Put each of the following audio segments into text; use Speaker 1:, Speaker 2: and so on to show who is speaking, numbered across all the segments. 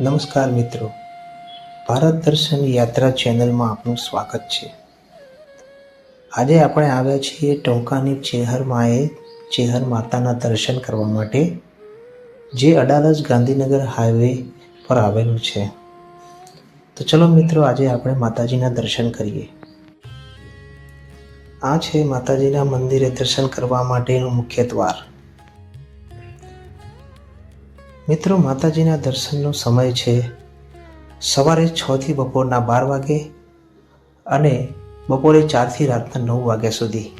Speaker 1: નમસ્કાર મિત્રો. ભારત દર્શન યાત્રા ચેનલમાં આપનું સ્વાગત છે. આજે આપણે આવ્યા છીએ ટોંકાની ચેહર માએ ચેહર માતાના દર્શન કરવા માટે, જે અડાલજ ગાંધીનગર હાઈવે પર આવેલું છે. તો ચલો મિત્રો, આજે આપણે માતાજીના દર્શન કરીએ. આ છે માતાજીના મંદિરે દર્શન કરવા માટેનું મુખ્ય દ્વાર. મિત્રો, માતાજીના દર્શનનો સમય છે સવારે છથી બપોરના બાર વાગે અને બપોરે ચારથી રાતના નવ વાગ્યા સુધી.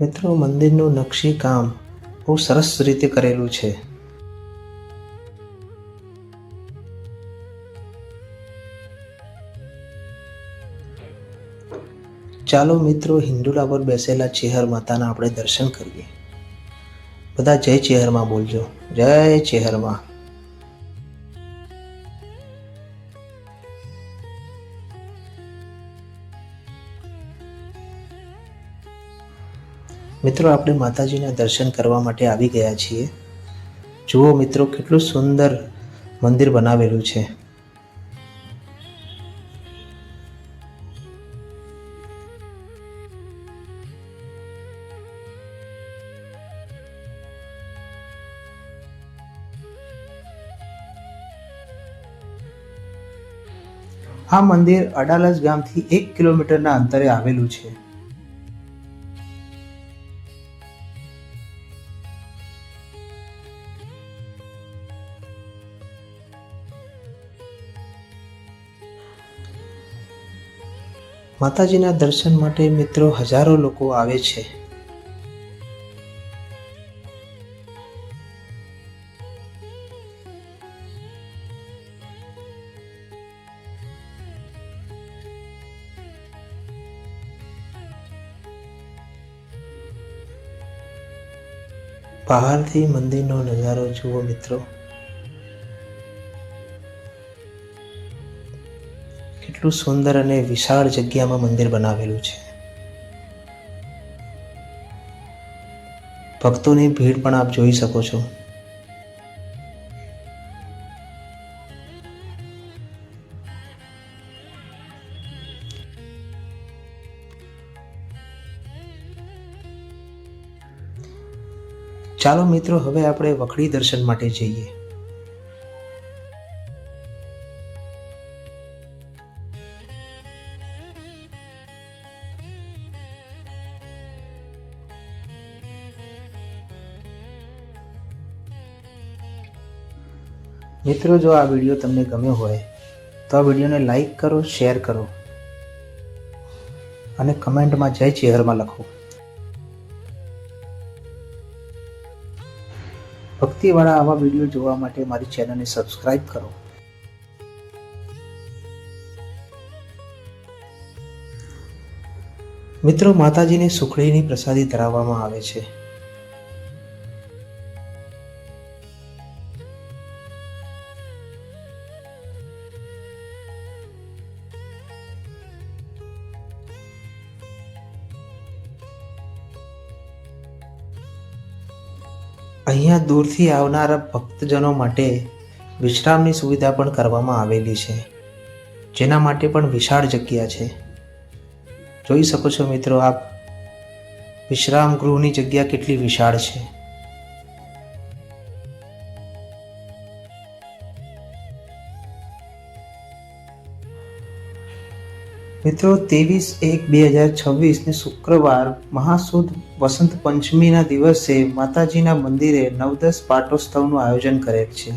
Speaker 1: મિત્રો, મંદિરનું નકશી કામ બહુ સરસ રીતે કરેલું છે. ચાલો મિત્રો હિન્ડુલા પર બેસેલા ચેહર માતાના આપણે દર્શન કરીએ. બધા જય ચેહરમાં બોલજો. જય ચેહરમાં. મિત્રો આપણે માતાજીના દર્શન કરવા માટે આવી ગયા છીએ. જુઓ મિત્રો કેટલું સુંદર મંદિર બનાવેલું છે. આ મંદિર અડાલજ ગામથી એક કિલોમીટરના અંતરે આવેલું છે. માતાજીના દર્શન માટે મિત્રો હજારો લોકો આવે છે. બહારથી મંદિરનો નજારો જુઓ મિત્રો. કેટલું સુંદર અને વિશાળ જગ્યામાં મંદિર બનાવેલું છે. ભક્તોની ભીડ પણ આપ જોઈ શકો છો. ચાલો મિત્રો, હવે આપણે વખડી દર્શન માટે જઈએ. મિત્રો, જો આ વીડિયો તમને ગમ્યો હોય, તો આ વિડીયોને લાઈક કરો, શેર કરો અને કમેન્ટમાં જય ચેહરમાં લખો. ભક્તિવાળા આવા વીડિયો જોવા માટે મારી ચેનલને સબસ્ક્રાઈબ કરો. મિત્રો, માતાજીને સુખડીની પ્રસાદી ધરાવવામાં આવે છે. અહીંયા દૂરથી આવનારા ભક્તજનો માટે વિશ્રામની સુવિધા પણ કરવામાં આવેલી છે. જેના માટે પણ વિશાળ જગ્યા છે. જોઈ શકો છો મિત્રો આપ. વિશ્રામ ગૃહની જગ્યા કેટલી વિશાળ છે. મિત્રો, ત્રેવીસ એક બે હજાર છવ્વીસને શુક્રવાર મહાસુદ વસંત પંચમીના દિવસે માતાજીના મંદિરે નવદસ પાટોત્સવનું આયોજન કરેલ છે.